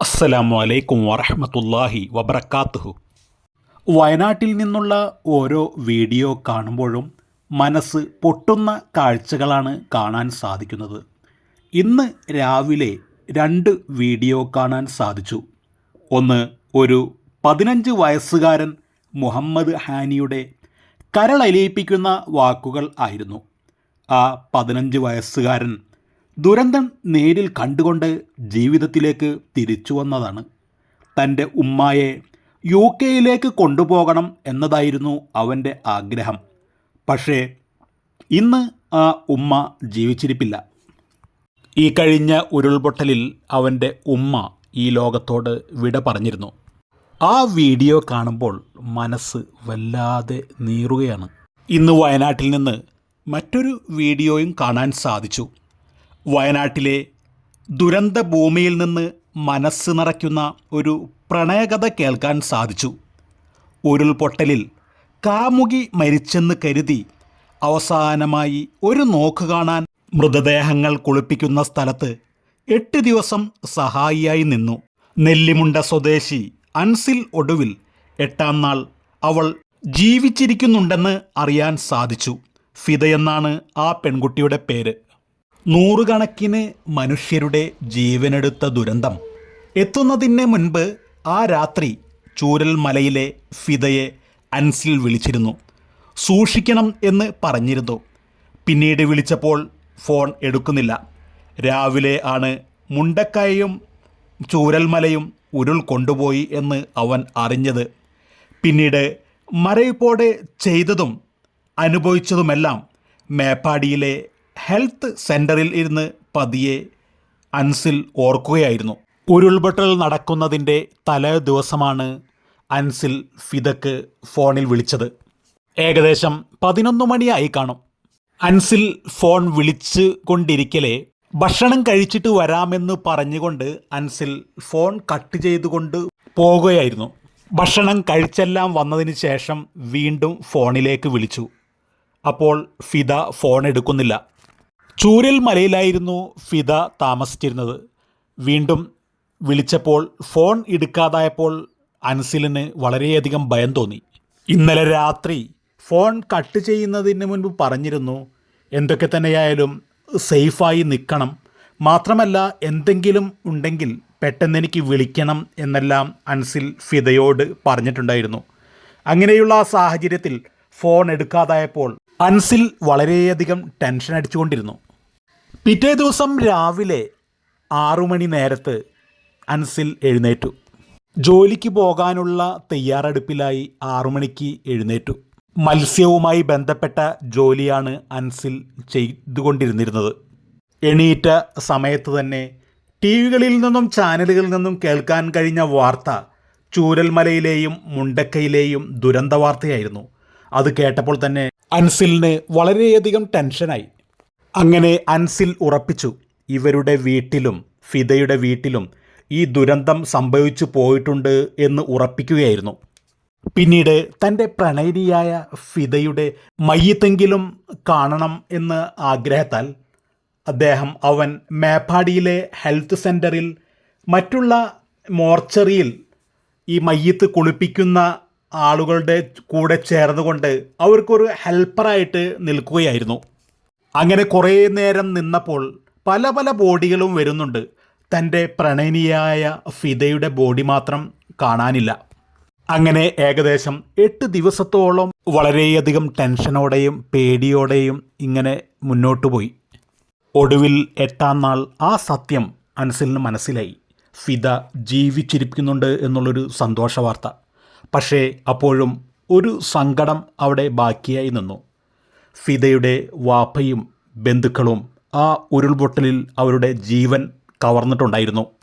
അസ്സലാമു അലൈക്കും വറഹമത്തല്ലാഹി വബർക്കാത്തുഹു വയനാട്ടിൽ നിന്നുള്ള ഓരോ വീഡിയോ കാണുമ്പോഴും മനസ്സ് പൊട്ടുന്ന കാഴ്ചകളാണ് കാണാൻ സാധിക്കുന്നത്. ഇന്ന് രാവിലെ രണ്ട് വീഡിയോ കാണാൻ സാധിച്ചു. ഒന്ന് ഒരു പതിനഞ്ച് വയസ്സുകാരൻ മുഹമ്മദ് ഹാനിയുടെ കരളലിയിപ്പിക്കുന്ന വാക്കുകൾ ആയിരുന്നു. ആ പതിനഞ്ച് വയസ്സുകാരൻ ദുരന്തം നേരിൽ കണ്ടുകൊണ്ട് ജീവിതത്തിലേക്ക് തിരിച്ചു വന്നതാണ്. തന്റെ ഉമ്മായെ യു കെയിലേക്ക് കൊണ്ടുപോകണം എന്നതായിരുന്നു അവന്റെ ആഗ്രഹം. പക്ഷേ ഇന്ന് ആ ഉമ്മ ജീവിച്ചിരിപ്പില്ല. ഈ കഴിഞ്ഞ ഉരുൾപൊട്ടലിൽ അവന്റെ ഉമ്മ ഈ ലോകത്തോട് വിട പറഞ്ഞിരുന്നു. ആ വീഡിയോ കാണുമ്പോൾ മനസ്സ് വല്ലാതെ നീറുകയാണ്. ഇന്ന് വയനാട്ടിൽ നിന്ന് മറ്റൊരു വീഡിയോയും കാണാൻ സാധിച്ചു. വയനാട്ടിലെ ദുരന്ത ഭൂമിയിൽ നിന്ന് മനസ്സ് നിറയ്ക്കുന്ന ഒരു പ്രണയകഥ കേൾക്കാൻ സാധിച്ചു. ഉരുൾപൊട്ടലിൽ കാമുകി മരിച്ചെന്ന് കരുതി അവസാനമായി ഒരു നോക്ക് കാണാൻ മൃതദേഹങ്ങൾ കുളിപ്പിക്കുന്ന സ്ഥലത്ത് എട്ട് ദിവസം സഹായിയായി നിന്നു. നെല്ലിമുണ്ട സ്വദേശി അൻസിൽ ഒടുവിൽ എട്ടാം നാൾ അവൾ ജീവിച്ചിരിക്കുന്നുണ്ടെന്ന് അറിയാൻ സാധിച്ചു. ഫിദയെന്നാണ് ആ പെൺകുട്ടിയുടെ പേര്. നൂറുകണക്കിന് മനുഷ്യരുടെ ജീവനെടുത്ത ദുരന്തം. എത്തുന്നതിന് മുൻപ് ആ രാത്രി ചൂരൽ മലയിലെ ഫിദയെ അൻസിൽ വിളിച്ചിരുന്നു. സൂക്ഷിക്കണം എന്ന് പറഞ്ഞിരുന്നു. പിന്നീട് വിളിച്ചപ്പോൾ ഫോൺ എടുക്കുന്നില്ല. രാവിലെ ആണ് മുണ്ടക്കയയും ചൂരൽമലയും ഉരുൾ കൊണ്ടുപോയി എന്ന് അവൻ അറിഞ്ഞത്. പിന്നീട് മരയിപ്പോടെ ചെയ്തതും അനുഭവിച്ചതുമെല്ലാം മേപ്പാടിയിലെ ഹെൽത്ത് സെന്ററിൽ ഇരുന്ന് പതിയെ അൻസിൽ ഓർക്കുകയായിരുന്നു. ഉരുൾപൊട്ടൽ നടക്കുന്നതിന്റെ തലേ ദിവസമാണ് അൻസിൽ ഫിദക്ക് ഫോണിൽ വിളിച്ചത്. ഏകദേശം പതിനൊന്ന് മണിയായി കാണും. അൻസിൽ ഫോൺ വിളിച്ച് കൊണ്ടിരിക്കലേ ഭക്ഷണം കഴിച്ചിട്ട് വരാമെന്ന് പറഞ്ഞുകൊണ്ട് അൻസിൽ ഫോൺ കട്ട് ചെയ്തുകൊണ്ട് പോവുകയായിരുന്നു. ഭക്ഷണം കഴിച്ചെല്ലാം വന്നതിന് ശേഷം വീണ്ടും ഫോണിലേക്ക് വിളിച്ചു. അപ്പോൾ ഫിദ ഫോൺ എടുക്കുന്നില്ല. ചൂരൽ മലയിലായിരുന്നു ഫിദ താമസിച്ചിരുന്നത്. വീണ്ടും വിളിച്ചപ്പോൾ ഫോൺ എടുക്കാതായപ്പോൾ അൻസിലിന് വളരെയധികം ഭയം തോന്നി. ഇന്നലെ രാത്രി ഫോൺ കട്ട് ചെയ്യുന്നതിന് മുൻപ് പറഞ്ഞിരുന്നു എന്തൊക്കെ തന്നെയായാലും സേഫായി നിൽക്കണം. മാത്രമല്ല എന്തെങ്കിലും ഉണ്ടെങ്കിൽ പെട്ടെന്ന് എനിക്ക് വിളിക്കണം എന്നെല്ലാം അൻസിൽ ഫിദയോട് പറഞ്ഞിട്ടുണ്ടായിരുന്നു. അങ്ങനെയുള്ള സാഹചര്യത്തിൽ ഫോൺ എടുക്കാതായപ്പോൾ അൻസിൽ വളരെയധികം ടെൻഷൻ അടിച്ചുകൊണ്ടിരുന്നു. പിറ്റേ ദിവസം രാവിലെ ആറുമണി നേരത്ത് അൻസിൽ എഴുന്നേറ്റു. ജോലിക്ക് പോകാനുള്ള തയ്യാറെടുപ്പിലായി ആറുമണിക്ക് എഴുന്നേറ്റു. മത്സ്യവുമായി ബന്ധപ്പെട്ട ജോലിയാണ് അൻസിൽ ചെയ്തുകൊണ്ടിരുന്നിരുന്നത്. എണീറ്റ സമയത്ത് തന്നെ ടി വികളിൽ നിന്നും ചാനലുകളിൽ നിന്നും കേൾക്കാൻ കഴിഞ്ഞ വാർത്ത ചൂരൽമലയിലെയും മുണ്ടക്കയിലെയും ദുരന്ത വാർത്തയായിരുന്നു അത് കേട്ടപ്പോൾ തന്നെ അൻസിലിന് വളരെയധികം ടെൻഷനായി. അങ്ങനെ അൻസിൽ ഉറപ്പിച്ചു ഇവരുടെ വീട്ടിലും ഫിദയുടെ വീട്ടിലും ഈ ദുരന്തം സംഭവിച്ചു പോയിട്ടുണ്ട് എന്ന് ഉറപ്പിക്കുകയായിരുന്നു. പിന്നീട് തന്റെ പ്രണയിനിയായ ഫിദയുടെ മയ്യത്തെങ്കിലും കാണണം എന്ന് ആഗ്രഹത്താൽ അദ്ദേഹം അവൻ മേപ്പാടിയിലെ ഹെൽത്ത് സെന്ററിൽ മറ്റുള്ള മോർച്ചറിയിൽ ഈ മയ്യത്ത് കുളിപ്പിക്കുന്ന ആളുകളുടെ കൂടെ ചേർന്നുകൊണ്ട് അവർക്കൊരു ഹെൽപ്പറായിട്ട് നിൽക്കുകയായിരുന്നു. അങ്ങനെ കുറേ നേരം നിന്നപ്പോൾ പല പല ബോഡികളും വരുന്നുണ്ട്. തന്റെ പ്രണയനിയായ ഫിദയുടെ ബോഡി മാത്രം കാണാനില്ല. അങ്ങനെ ഏകദേശം എട്ട് ദിവസത്തോളം വളരെയധികം ടെൻഷനോടെയും പേടിയോടെയും ഇങ്ങനെ മുന്നോട്ടു പോയി. ഒടുവിൽ എട്ടാം നാൾ ആ സത്യം അൻസിലിന് മനസ്സിലായി. ഫിദ ജീവിച്ചിരിക്കുന്നുണ്ട് എന്നുള്ളൊരു സന്തോഷ വാർത്ത പക്ഷേ അപ്പോഴും ഒരു സങ്കടം അവിടെ ബാക്കിയായി നിന്നു. ഫിദയുടെ വാപ്പയും ബന്ധുക്കളും ആ ഉരുൾപൊട്ടലിൽ അവരുടെ ജീവൻ കവർന്നിട്ടുണ്ടായിരുന്നു.